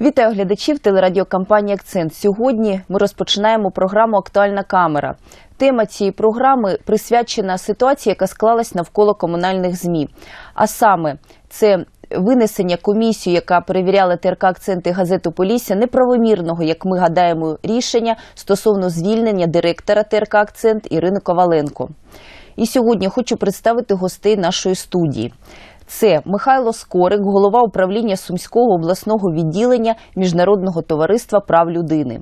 Вітаю глядачів телерадіокомпанії Акцент. Сьогодні ми розпочинаємо програму Актуальна камера. Тема цієї програми присвячена ситуації, яка склалась навколо комунальних змі. А саме це винесення комісії, яка перевіряла ТРК акценти газету Полісся, неправомірного, як ми гадаємо, рішення стосовно звільнення директора ТРК Акцент Ірини Коваленко. І сьогодні хочу представити гостей нашої студії. Це Михайло Скорик, голова управління Сумського обласного відділення Міжнародного товариства прав людини.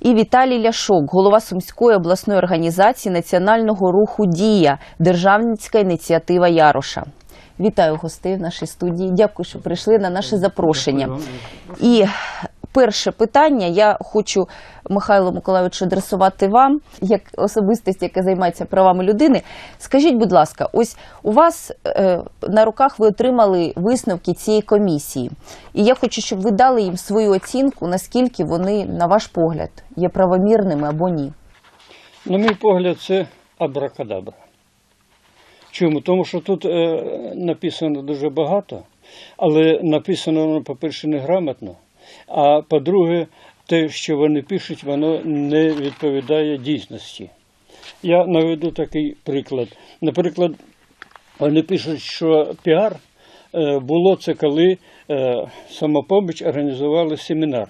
І Віталій Ляшок, голова Сумської обласної організації Національного руху Дія, Державницька ініціатива Яроша. Вітаю гостей в нашій студії. Дякую, що прийшли на наше запрошення. І перше питання я хочу Михайло Миколайовичу адресувати вам, як особистість, яка займається правами людини. Скажіть, будь ласка, ось у вас е, на руках ви отримали висновки цієї комісії, і я хочу, щоб ви дали їм свою оцінку, наскільки вони, на ваш погляд, є правомірними або ні. На мій погляд, це абракадабра. Чому? Тому що тут е, написано дуже багато, але написано по-перше, неграмотно, а по-друге, те, що вони пишуть, воно не відповідає дійсності. Я наведу такий приклад. Наприклад, вони пишуть, що піар е, було це коли е, самопоміч організували семінар.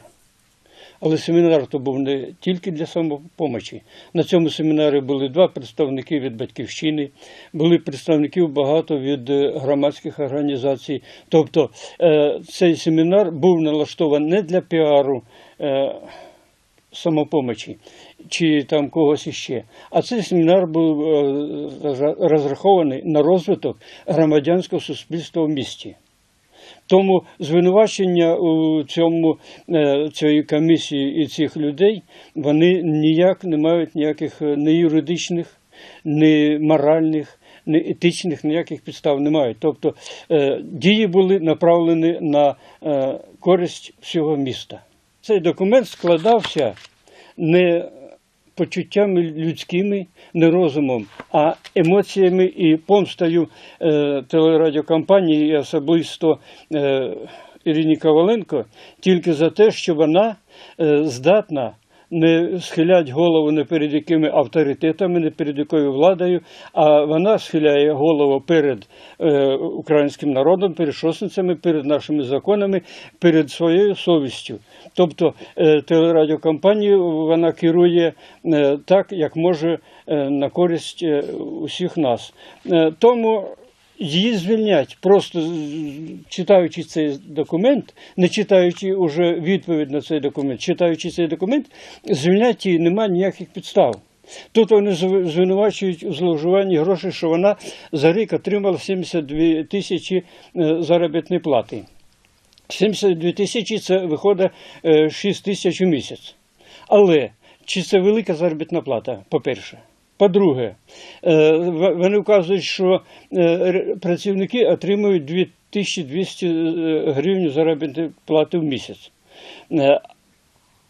Але семінар то був не тільки для самопомочі. На цьому семінарі були два представники від батьківщини, були представників багато від е, громадських організацій. Тобто е, цей семінар був налаштований не для піару е, самопомочі чи там когось іще. А цей семінар був розрахований на розвиток громадянського суспільства в місті. Тому звинувачення у цьому е, цієї комісії і цих людей вони ніяк не мають ніяких е, ні юридичних, ні моральних, ні етичних ніяких підстав не мають. Тобто е, дії були направлені на е, користь всього міста. Цей документ складався не почуттями людськими, не розумом, а емоціями і помстою е, телерадіокомпанії і особисто е, Ірині Коваленко тільки за те, що вона е, здатна не схилять голову не перед якими авторитетами, не перед якою владою, а вона схиляє голову перед е, українським народом, перед шосницями, перед нашими законами, перед своєю совістю. Тобто е, телерадіокомпанію вона керує е, так, як може е, на користь е, усіх нас. Е, тому Її звільнять, просто читаючи цей документ, не читаючи уже відповідь на цей документ, читаючи цей документ, звільнять її немає ніяких підстав. Тут вони звинувачують у зловживанні грошей, що вона за рік отримала 72 тисячі е, заробітної плати. 72 тисячі це виходить е, 6 тисяч у місяць. Але чи це велика заробітна плата, по-перше? По-друге, е, вони вказують, що е, працівники отримують 2200 е, гривень заробітної плати в місяць.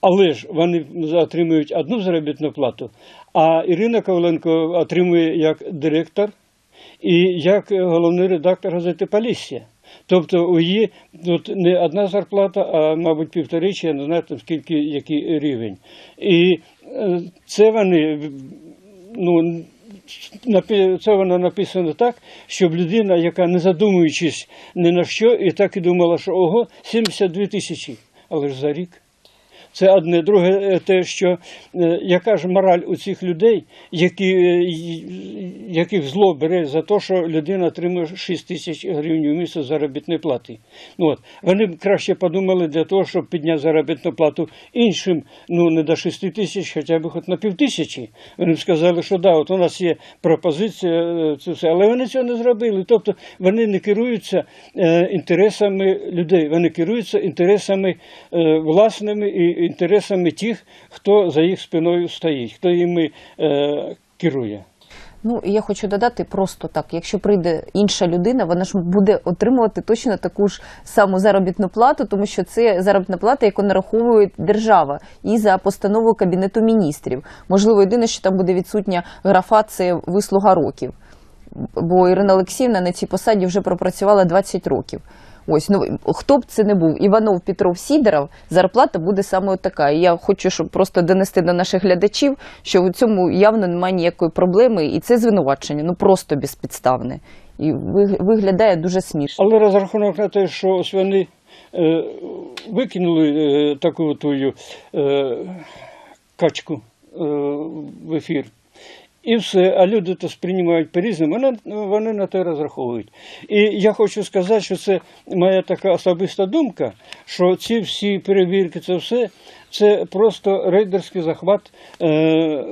Але ж вони отримують одну заробітну плату, а Ірина Коваленко отримує як директор і як головний редактор газети Полісся. Тобто у її тут не одна зарплата, а мабуть півтори, я не знаю там скільки який рівень. І це вони ну, це воно написано так, щоб людина, яка не задумуючись ні на що, і так і думала, що ого, 72 тисячі, але ж за рік. Це одне. Друге, е, те, що е, яка ж мораль у цих людей, які, е, яких зло бере за те, що людина отримує 6 тисяч гривень у місяць заробітної плати. Ну, от. Вони б краще подумали для того, щоб підняти заробітну плату іншим, ну не до 6 тисяч, хоча б хоч на півтисячі. Вони б сказали, що да, от у нас є пропозиція, це все. Але вони цього не зробили. Тобто вони не керуються інтересами людей, вони керуються інтересами власними і інтересами тих, хто за їх спиною стоїть, хто їми е, керує. Ну і я хочу додати просто так: якщо прийде інша людина, вона ж буде отримувати точно таку ж саму заробітну плату, тому що це заробітна плата, яку нараховує держава, і за постановою кабінету міністрів. Можливо, єдине, що там буде відсутня графа, це вислуга років. Бо Ірина Олексіївна на цій посаді вже пропрацювала 20 років. Ось ну хто б це не був, Іванов, Петров, Сідоров, зарплата буде саме така. І я хочу, щоб просто донести до наших глядачів, що у цьому явно немає ніякої проблеми, і це звинувачення, ну просто безпідставне. І ви- виглядає дуже смішно. Але розрахунок на те, що ось вони е, викинули е, таку тую е, качку е, в ефір. І все, а люди то сприймають по-різному, вони, вони на те розраховують. І я хочу сказати, що це моя така особиста думка, що ці всі перевірки, це все, це просто рейдерський захват е,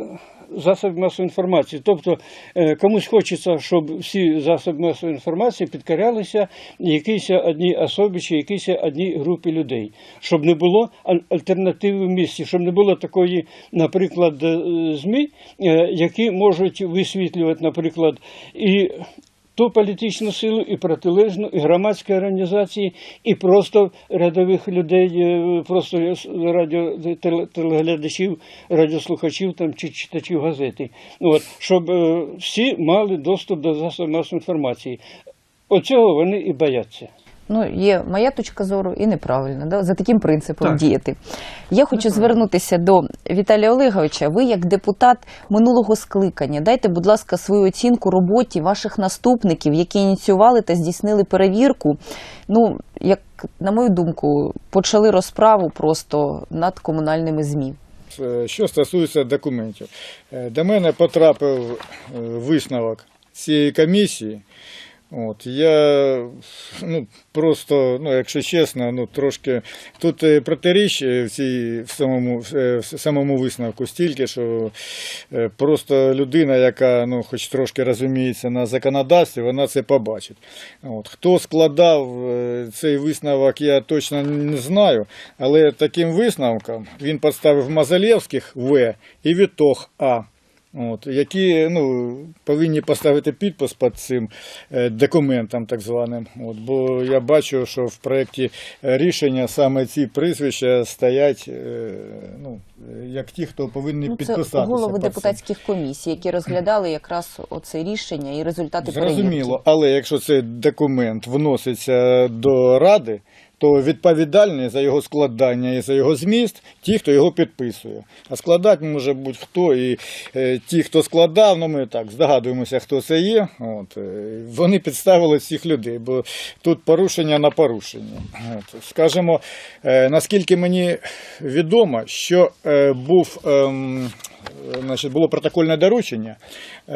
засобів масової інформації. Тобто е, комусь хочеться, щоб всі засоби масової інформації підкорялися якійсь одній особі чи якійсь одній групі людей, щоб не було альтернативи в місті, щоб не було такої, наприклад, е, ЗМІ, е, які можуть висвітлювати, наприклад, і ту політичну силу, і протилежну, і громадські організації, і просто рядових людей, е, просто радіо теле- телеглядачів, радіослухачів там чи читачів газети. От щоб е, всі мали доступ до засобів масової інформації. Оцього вони і бояться. Ну, є моя точка зору і неправильно, да? за таким принципом Так. діяти. Я хочу звернутися до Віталія Олеговича. Ви, як депутат минулого скликання, дайте, будь ласка, свою оцінку роботі ваших наступників, які ініціювали та здійснили перевірку. Ну, як на мою думку, почали розправу просто над комунальними змі. Е, Що стосується документів, Е, до мене потрапив е, висновок цієї комісії. От, я ну, просто, ну, якщо чесно, ну, трошки тут е, протиріч е, в, цій, в, самому, е, в самому висновку стільки, що просто людина, яка ну, хоч трошки розуміється на законодавстві, вона це побачить. От, хто складав цей висновок, я точно не знаю, але таким висновком він поставив Мазалєвських В і Вітох А. От, які ну, повинні поставити підпис під цим е, документом, так званим. От, бо я бачу, що в проєкті рішення саме ці прізвища стоять е, ну, як ті, хто повинні Ну, це підписатися. голови депутатських комісій, які розглядали якраз оце рішення і результати перевірки. Зрозуміло, але якщо цей документ вноситься до Ради, то відповідальний за його складання і за його зміст ті, хто його підписує. А складати може будь-хто. І е, ті, хто складав, ну ми так здогадуємося, хто це є. От, е, вони підставили всіх людей, бо тут порушення на порушення. От, скажімо, е, наскільки мені відомо, що був. ем, Значить, було протокольне доручення е,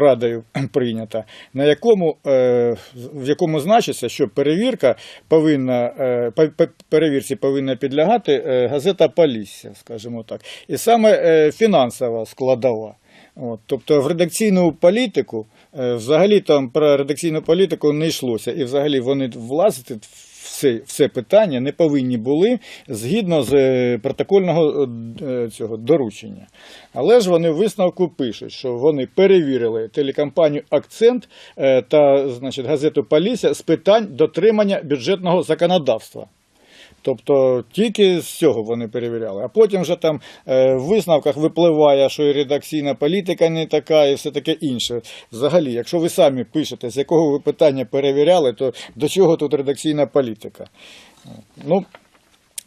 радою прийнято, на якому, е, в якому значиться, що перевірка повинна, е, по- по- перевірці повинна підлягати е, газета Полісся, скажімо так. І саме е, фінансова складова. От, тобто в редакційну політику, е, взагалі там про редакційну політику не йшлося. І взагалі вони влазити в все питання не повинні були згідно з е, протокольного е, цього доручення. Але ж вони в висновку пишуть, що вони перевірили телекомпанію Акцент е, та значить, газету Полісся з питань дотримання бюджетного законодавства. Тобто тільки з цього вони перевіряли. А потім вже там е, в висновках випливає, що і редакційна політика не така, і все таке інше. Взагалі, якщо ви самі пишете, з якого ви питання перевіряли, то до чого тут редакційна політика? Ну,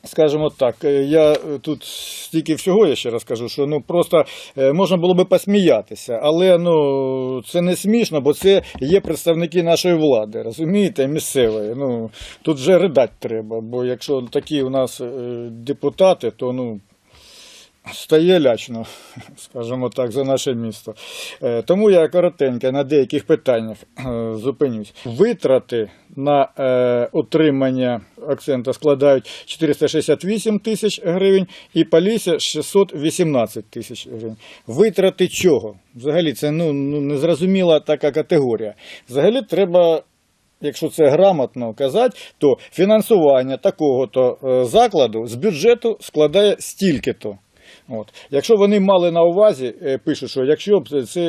Скажімо так, е, я е, тут стільки всього я ще раз кажу, що ну просто е, можна було би посміятися, але ну це не смішно, бо це є представники нашої влади, розумієте, місцевої. Ну тут вже ридати треба, бо якщо такі у нас депутати, то ну. Стає лячно, скажімо так, за наше місто. Е, Тому я коротенько на деяких питаннях е, зупинюсь. Витрати на е, утримання акцента складають 468 тисяч гривень і Полісся 618 тисяч гривень. Витрати чого? Взагалі це ну, ну, незрозуміла така категорія. Взагалі треба якщо це грамотно казати, то фінансування такого-то е, закладу з бюджету складає стільки-то. От. Якщо вони мали на увазі, е, пишуть, що якщо б це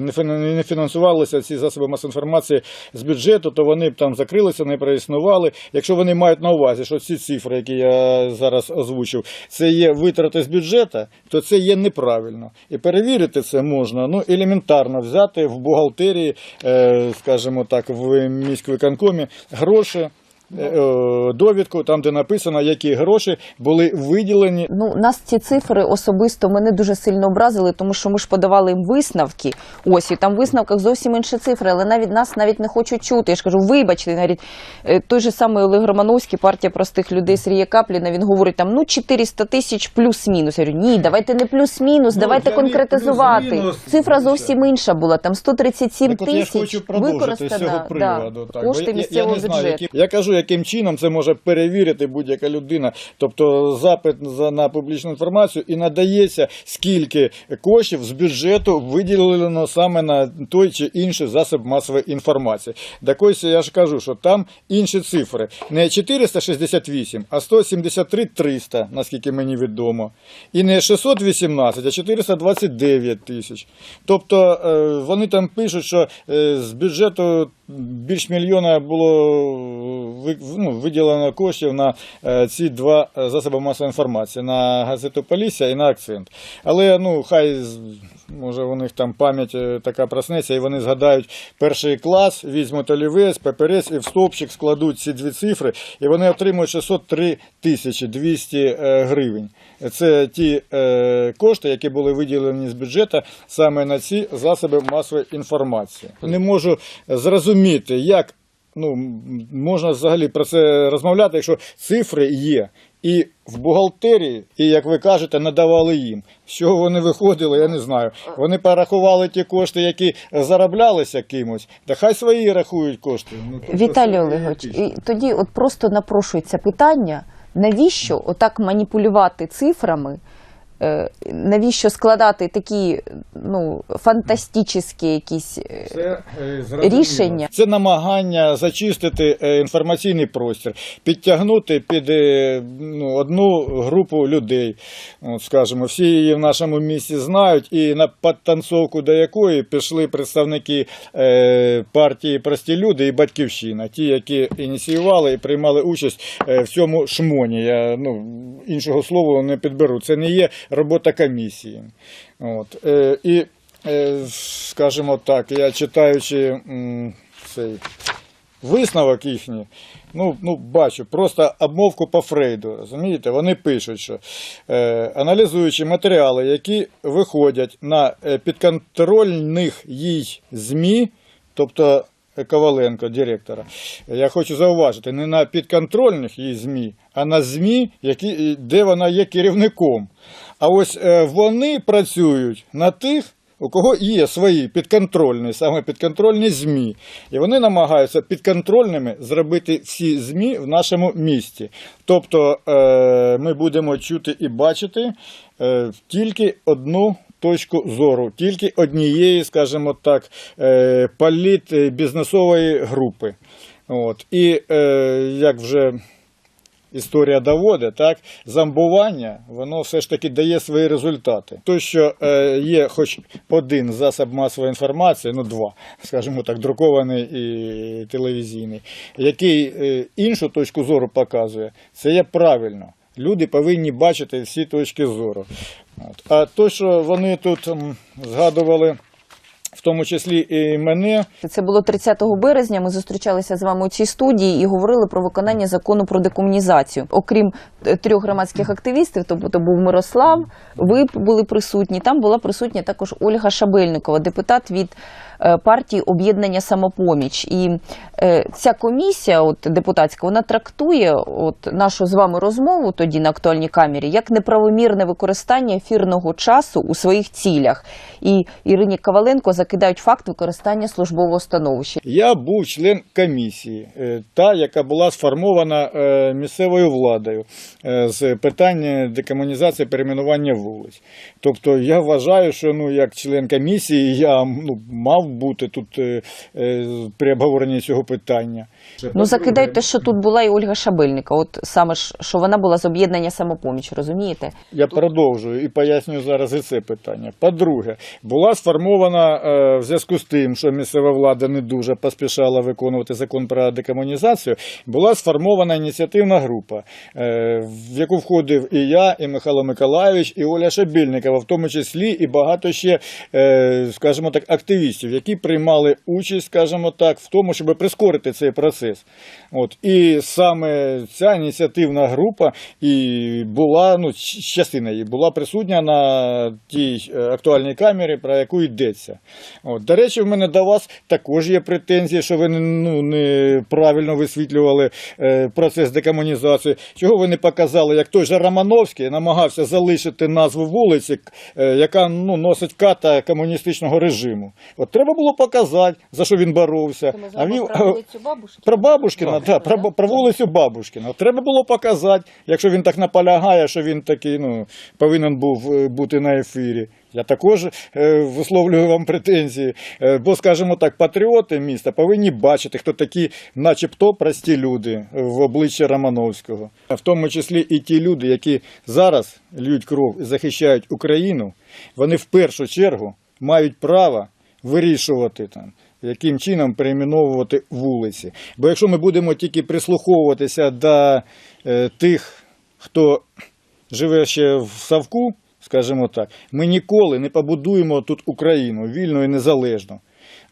не фінансувалися ці засоби масової інформації з бюджету, то вони б там закрилися, не проіснували. Якщо вони мають на увазі, що ці цифри, які я зараз озвучив, це є витрати з бюджету, то це є неправильно. І перевірити це можна ну, елементарно взяти в бухгалтерії, е, скажімо так, в міськвиконкомі гроші. Е, е, Довідку, там де написано, які гроші були виділені Ну, нас ці цифри особисто мене дуже сильно образили, тому що ми ж подавали їм висновки. Ось і там в висновках зовсім інші цифри, але навіть нас навіть не хочуть чути. Я ж кажу, вибачте, навіть е, той же самий Олег Романовський, партія простих людей Сергія Капліна, він говорить там ну 400 тисяч плюс-мінус. Я говорю, ні, давайте не плюс-мінус, Ну, давайте конкретизувати. плюс-мінус Цифра зовсім інша була. Там 137 Так от я тисяч хочу продовжити з цього приводу. да, так, кошти я, я місцевого не знаю, бюджету. які, я кажу, яким чином це може перевірити будь-яка людина. Тобто запит на публічну інформацію і надається, скільки коштів з бюджету виділено саме на той чи інший засіб масової інформації. Так ось я ж кажу, що там інші цифри. Не 468, а 173 300, наскільки мені відомо. І не 618, а 429 тисяч. Тобто е, вони там пишуть, що е, з бюджету більш мільйона було ну, виділено коштів на е, ці два е, засоби масової інформації на газету Полісся і на акцент. Але ну хай може у них там пам'ять е, така проснеться, і вони згадають перший клас, візьмуть олівець, паперець і в стовпчик складуть ці дві цифри, і вони отримують 603 тисячі 200 е, гривень. Це ті кошти, які були виділені з бюджету саме на ці засоби масової інформації. Не можу зрозуміти, як ну, можна взагалі про це розмовляти, якщо цифри є. І в бухгалтерії, і як ви кажете, надавали їм. З чого вони виходили, я не знаю. Вони порахували ті кошти, які зароблялися кимось, та хай свої рахують кошти. Ну, тобто Віталій Олегович, і тоді от просто напрошується питання, навіщо отак маніпулювати цифрами, навіщо складати такі ну, фантастичні якісь. е, Це е, рішення. Це намагання зачистити е, інформаційний простір, підтягнути під е, ну, одну групу людей. От, скажімо, всі її в нашому місті знають, і на підтанцовку до якої пішли представники е, партії Прості люди і Батьківщина, ті, які ініціювали і приймали участь е, в цьому шмоні. Я ну, іншого слова не підберу. Це не є робота комісії. От. Е, і Е, скажімо так, я читаючи цей висновок їхній, ну, ну, бачу просто обмовку по Фрейду. Розумієте? Вони пишуть, що е, аналізуючи матеріали, які виходять на е, підконтрольних їй ЗМІ, тобто Коваленко, директора, я хочу зауважити, не на підконтрольних їй ЗМІ, а на ЗМІ, які, де вона є керівником. А ось е, вони працюють на тих, у кого є свої підконтрольні, саме підконтрольні ЗМІ. І вони намагаються підконтрольними зробити всі ЗМІ в нашому місті. Тобто е, ми будемо чути і бачити е, тільки одну. Точку зору тільки однієї, скажімо так, е, політ е, бізнесової групи. От. І е, як вже історія доводить, так, зомбування, воно все ж таки дає свої результати. То, що є хоч один засіб масової інформації, ну два, скажімо так, друкований і телевізійний, який іншу точку зору показує, це є правильно. Люди повинні бачити всі точки зору. А то, що вони тут згадували, в тому числі і мене, Це було 30 березня. Ми зустрічалися з вами у цій студії і говорили про виконання закону про декомунізацію. Окрім е, трьох громадських активістів, тобто був Мирослав, ви були присутні. Там була присутня також Ольга Шабельникова, депутат від е, партії Об'єднання Самопоміч. І е, ця комісія, от депутатська, вона трактує от нашу з вами розмову тоді на актуальній камері як неправомірне використання ефірного часу у своїх цілях. І Ірині Коваленко закидають факт використання службового становища. Я був член комісії, е, та, яка була сформована е, місцевою владою е, з питання декомунізації перейменування вулиць. Тобто я вважаю, що ну, як член комісії я ну, мав бути тут при обговоренні цього питання. Ну закидають те, що тут була і Ольга Шабельника. От саме ж що вона була з об'єднання самопоміч, розумієте? Я продовжую і пояснюю зараз і це питання. По-друге, була сформована е, в зв'язку з тим, що місцева влада не дуже поспішала виконувати закон про декомунізацію, була сформована ініціативна група, е, в яку входив і я, і Михайло Миколайович, і Оля Шабільникова, в тому числі і багато ще, е, скажімо так, активістів, які приймали участь, скажімо так, в тому, щоб прискорити цей процес. От і саме ця ініціативна група і була, ну, частина її була присутня на тій е, актуальній камері, про яку йдеться. От, до речі, в мене до вас також є претензії, що ви ну, неправильно висвітлювали е, процес декомунізації. Чого ви не показали, як той же Романовський намагався залишити назву вулиці, е, яка ну, носить ката комуністичного режиму. От треба було показати, за що він боровся. А він, про Бабушкіна, так, про, Ба- про вулицю Бабушкіна. Треба було показати, якщо він так наполягає, що він такий ну, повинен був е, бути на ефірі. Я також е, висловлюю вам претензії. Е, бо, скажімо так, патріоти міста повинні бачити, хто такі, начебто, прості люди в обличчя Романовського. В тому числі і ті люди, які зараз льють кров і захищають Україну, вони в першу чергу мають право вирішувати там яким чином перейменовувати вулиці. Бо якщо ми будемо тільки прислуховуватися до е, тих, хто живе ще в Савку, скажімо так, ми ніколи не побудуємо тут Україну вільно і незалежно.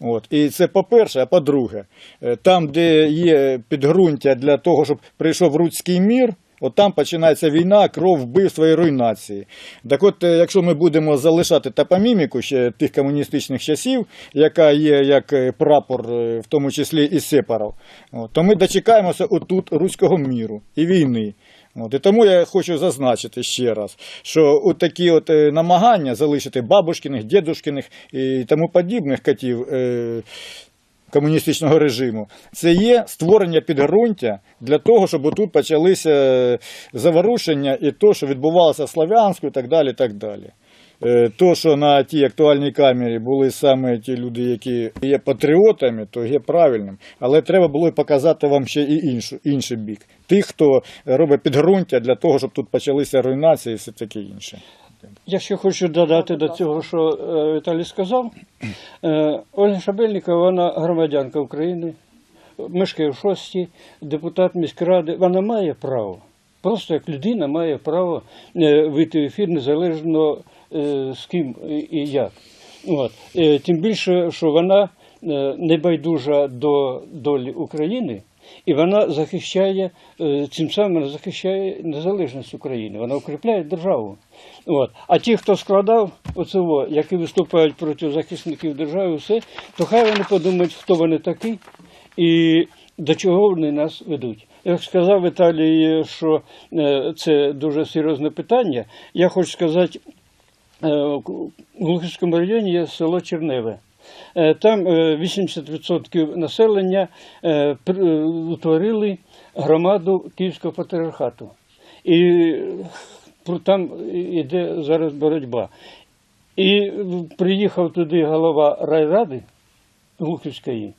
От. І це по-перше, а по-друге, е, там, де є підґрунтя для того, щоб прийшов руський мір, от там починається війна, кров, вбивства і руйнації. Так от, е, якщо ми будемо залишати топоміміку ще тих комуністичних часів, яка є як е, прапор, в тому числі і сепаров, то ми дочекаємося отут руського міру і війни. От, і тому я хочу зазначити ще раз, що от такі от е, намагання залишити бабушкиних, дідушкиних і тому подібних котів е, комуністичного режиму, це є створення підґрунтя для того, щоб тут почалися е, заворушення і то, що відбувалося в Слов'янську і так далі. так далі. Е, То, що на тій актуальній камері були саме ті люди, які є патріотами, то є правильним. Але треба було показати вам ще і іншу, інший бік. Тих, хто робить підґрунтя для того, щоб тут почалися руйнації і все таке інше. Я ще хочу додати до цього, що е, Віталій сказав. Е, Ольга Шабельникова, вона громадянка України, мешкає в шості, депутат міськради. Вона має право. Просто як людина має право вийти в ефір незалежно з ким і- як. От. Е, Тим більше, що вона е, небайдужа до долі України. І вона захищає е, цим самим захищає незалежність України. Вона укріпляє державу. От. А ті, хто складав оцього, які виступають проти захисників держави, все, то хай вони подумають, хто вони такі і до чого вони нас ведуть. Як сказав Віталій, що е, це дуже серйозне питання, я хочу сказати, е, в Глухівському районі є село Черневе. Е, Там е, 80% населення е, е, утворили громаду Київського патріархату. І е, там йде зараз боротьба. І приїхав туди голова райради Глухівської,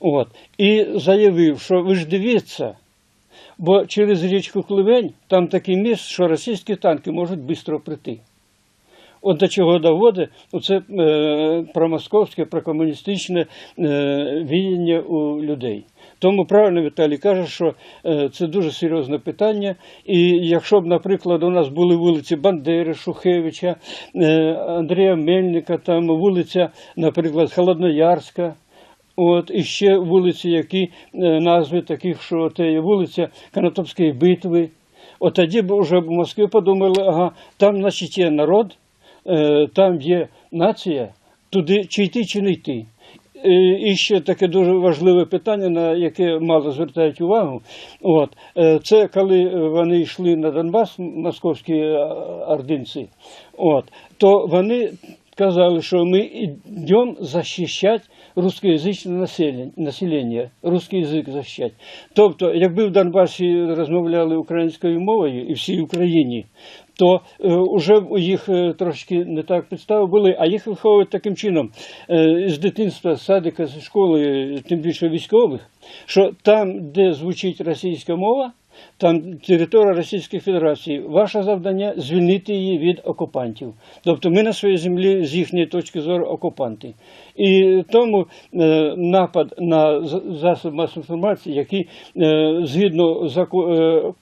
от, і заявив, що ви ж дивіться, бо через річку Кливень там такий міст, що російські танки можуть швидко прийти. От до чого доводить оце е, промосковське, прокомуністичне е, віяння у людей. Тому правильно Віталій каже, що е, це дуже серйозне питання. І якщо б, наприклад, у нас були вулиці Бандери, Шухевича, Андрія Мельника, там вулиця, наприклад, Холодноярська, От і ще вулиці, які назви таких, що це є вулиця Канатопської битви. От тоді б вже в Москві подумали, ага, там, значить, є народ, там є нація, туди чи йти, чи не йти. Е, І ще таке дуже важливе питання, на яке мало звертають увагу. От, е, це коли вони йшли на Донбас, московські е, ординці, от, то вони сказали, що ми йдемо захищати русскоязичне населення, русский язик захищати. Тобто, якби в Донбасі розмовляли українською мовою і всій Україні, то вже у їх е, трошки не так підстави були, а їх виховують таким чином е, з дитинства, з садика, з школи, е, тим більше військових, що там, де звучить російська мова, там територія Російської Федерації. Ваше завдання звільнити її від окупантів. Тобто ми на своїй землі з їхньої точки зору окупанти. І тому е, напад на з- засоб масової інформації, який е, згідно е, е,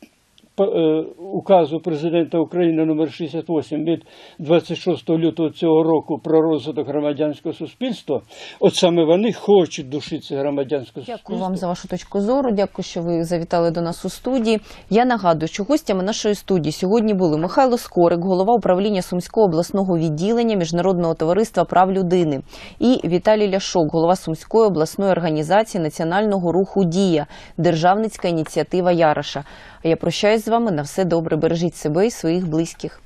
указу президента України номер 68 від 26 лютого цього року про розвиток громадянського суспільства, от саме вони хочуть душити громадянське суспільство. Дякую вам за вашу точку зору. Дякую, що ви завітали до нас у студії. Я нагадую, що гостями нашої студії сьогодні були Михайло Скорик, голова управління Сумського обласного відділення Міжнародного товариства прав людини, і Віталій Ляшок, голова Сумської обласної організації національного руху Дія, державницька ініціатива Яроша. Я прощаюсь з вами на все добре. Бережіть себе і своїх близьких.